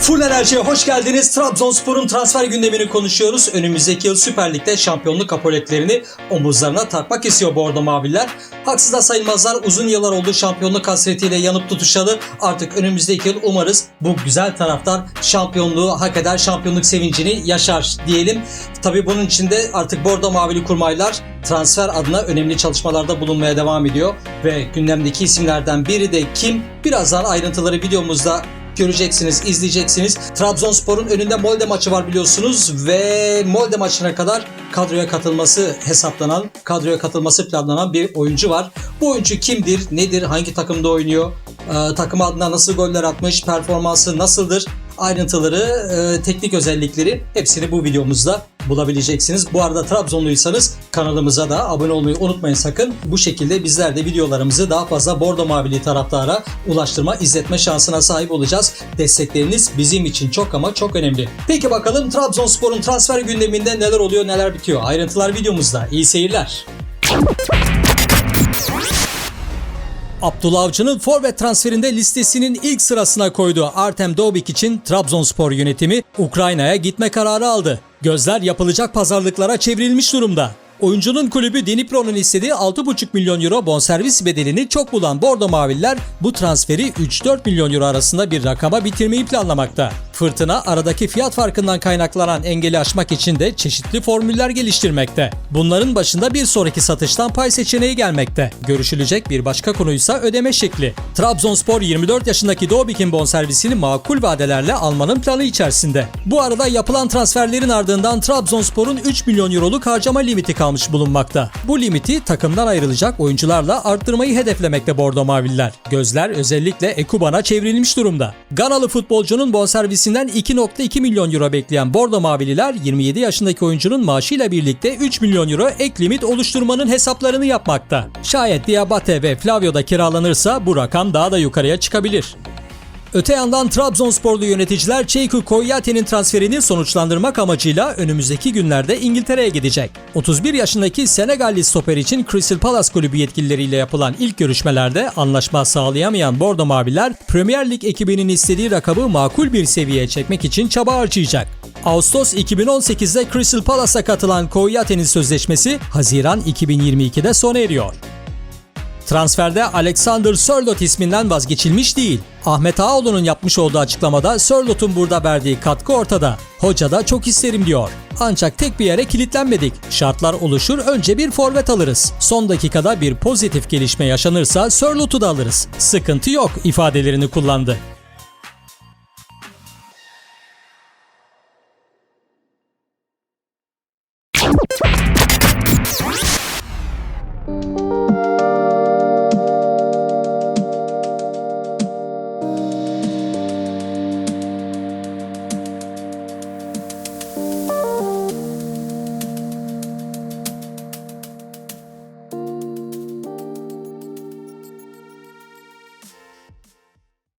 Full Enerji'ye hoş geldiniz. Trabzonspor'un transfer gündemini konuşuyoruz. Önümüzdeki yıl Süper Lig'de şampiyonluk kapoletlerini omuzlarına takmak istiyor Bordo Maviller. Haksız da sayılmazlar. Uzun yıllar oldu şampiyonluk hasretiyle yanıp tutuşalı. Artık önümüzdeki yıl umarız bu güzel taraftar şampiyonluğu hak eder, şampiyonluk sevincini yaşar diyelim. Tabii bunun için de artık Bordo Mavili kurmaylar transfer adına önemli çalışmalarda bulunmaya devam ediyor. Ve gündemdeki isimlerden biri de kim? Birazdan ayrıntıları videomuzda göreceksiniz, izleyeceksiniz. Trabzonspor'un önünde Molde maçı var biliyorsunuz ve Molde maçına kadar kadroya katılması hesaplanan, kadroya katılması planlanan bir oyuncu var. Bu oyuncu kimdir, nedir, hangi takımda oynuyor, ee, takım adına nasıl goller atmış, performansı nasıldır? Ayrıntıları, e, teknik özellikleri hepsini bu videomuzda bulabileceksiniz. Bu arada Trabzonluysanız kanalımıza da abone olmayı unutmayın sakın. Bu şekilde bizler de videolarımızı daha fazla Bordo Mavili taraftara ulaştırma, izletme şansına sahip olacağız. Destekleriniz bizim için çok ama çok önemli. Peki bakalım Trabzonspor'un transfer gündeminde neler oluyor, neler bitiyor? Ayrıntılar videomuzda. İyi seyirler. Abdullah Avcı'nın forvet transferinde listesinin ilk sırasına koyduğu Artem Dobik için Trabzonspor yönetimi Ukrayna'ya gitme kararı aldı. Gözler yapılacak pazarlıklara çevrilmiş durumda. Oyuncunun kulübü Dnipro'nun istediği 6,5 milyon euro bonservis bedelini çok bulan Bordo Maviller bu transferi 3-4 milyon euro arasında bir rakama bitirmeyi planlamakta. Fırtına aradaki fiyat farkından kaynaklanan engeli aşmak için de çeşitli formüller geliştirmekte. Bunların başında bir sonraki satıştan pay seçeneği gelmekte. Görüşülecek bir başka konuysa ödeme şekli. Trabzonspor 24 yaşındaki Dobik'in bonservisini makul vadelerle almanın planı içerisinde. Bu arada yapılan transferlerin ardından Trabzonspor'un 3 milyon euroluk harcama limiti kalmış bulunmakta. Bu limiti takımdan ayrılacak oyuncularla arttırmayı hedeflemekte Bordo Maviller. Gözler özellikle Ekuban'a çevrilmiş durumda. Ganalı futbolcunun bonservisinden 2.2 milyon euro bekleyen Bordo Mavililer 27 yaşındaki oyuncunun maaşıyla birlikte 3 milyon euro ek limit oluşturmanın hesaplarını yapmakta. Şayet Diabate ve Flavio da kiralanırsa bu rakam daha da yukarıya çıkabilir. Öte yandan Trabzonsporlu yöneticiler Çeyku Koyyate'nin transferini sonuçlandırmak amacıyla önümüzdeki günlerde İngiltere'ye gidecek. 31 yaşındaki Senegalli stoper için Crystal Palace kulübü yetkilileriyle yapılan ilk görüşmelerde anlaşma sağlayamayan Bordo Maviler Premier Lig ekibinin istediği rakamı makul bir seviyeye çekmek için çaba harcayacak. Ağustos 2018'de Crystal Palace'a katılan Koyyate'nin sözleşmesi Haziran 2022'de sona eriyor. Transferde Alexander Sörloth isminden vazgeçilmiş değil. Ahmet Ağoğlu'nun yapmış olduğu açıklamada Sörloth'un burada verdiği katkı ortada. Hoca da çok isterim diyor. Ancak tek bir yere kilitlenmedik. Şartlar oluşur önce bir forvet alırız. Son dakikada bir pozitif gelişme yaşanırsa Sörloth'u da alırız. Sıkıntı yok ifadelerini kullandı.